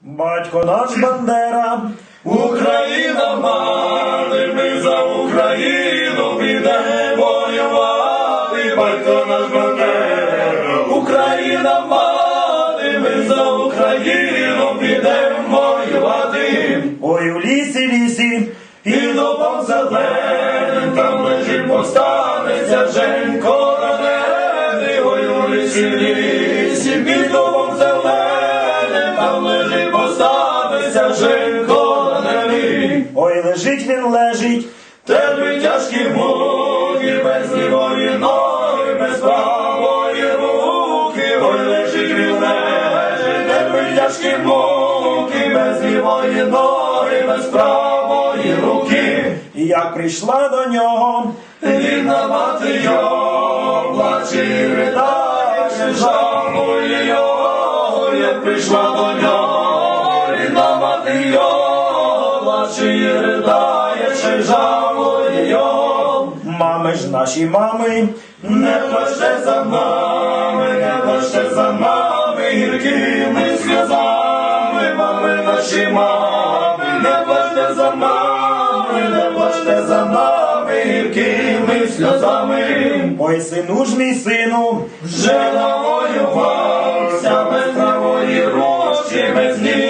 Батько наш Бандера, Україна мати, ми за Україну підемо воювати, батько наш Бандера. Україна мати, ми за Україну підемо воювати. ой у лісі, лісі, І дубом зеленим там лежить повстанеться Женько ранений, ой у лісі, лісі, під повстанеться Женько ранений. ой лежить він лежить, Терпить тяжкі муки, без лівої ноги, без правої руки, ой лежить він лежить, терпить тяжкі муки, без лівої ноги, без правої руки. і як прийшла до нього, Рідна мати його, плаче і ридає, жалує його, як прийшла до нього, його, плаче ридає, чи жалує його. мами ж наші мами, Не плачте за нами, не плачте за нами, гіркими сльозами, мами наші мами, не плачте за нами, не плачте за нами, гіркими сльозами. ой сину ж мій сину, Вже навоювався без правої ручки, без ніжки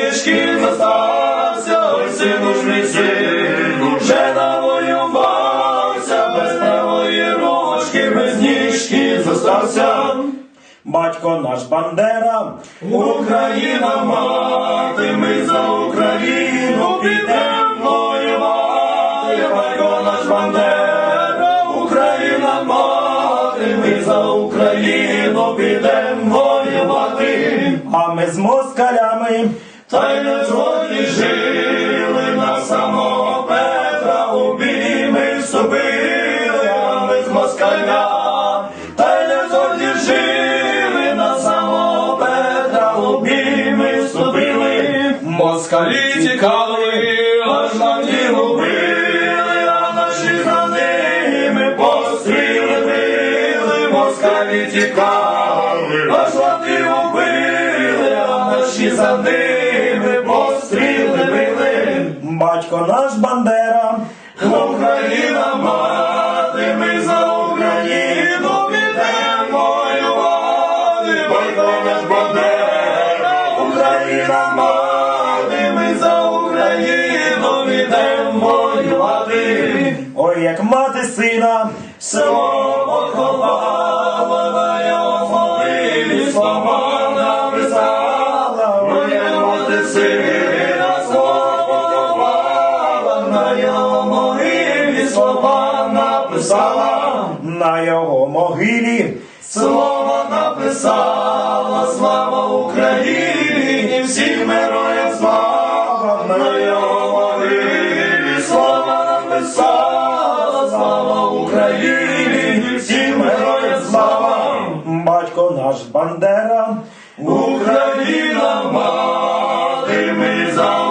батько наш Бандера, Україна мати, ми за Україну підемо воювати, батько наш Бандера, Україна мати, ми за Україну підемо воювати, а ми з москалями, та й не згодні жили на самого москалі тікали, аж на ділу били, а наші за ними постріли били, москалі тікали, аж на ділу били, а наші за ними постріли били. батько наш Бандера, Україна як мати сина, поховала, на його могилі слова написала, моя мати сина, слово поховала, на його могилі слова написала, на його могилі, слово написала, слава Україні, Бандера, Україна мати ми за.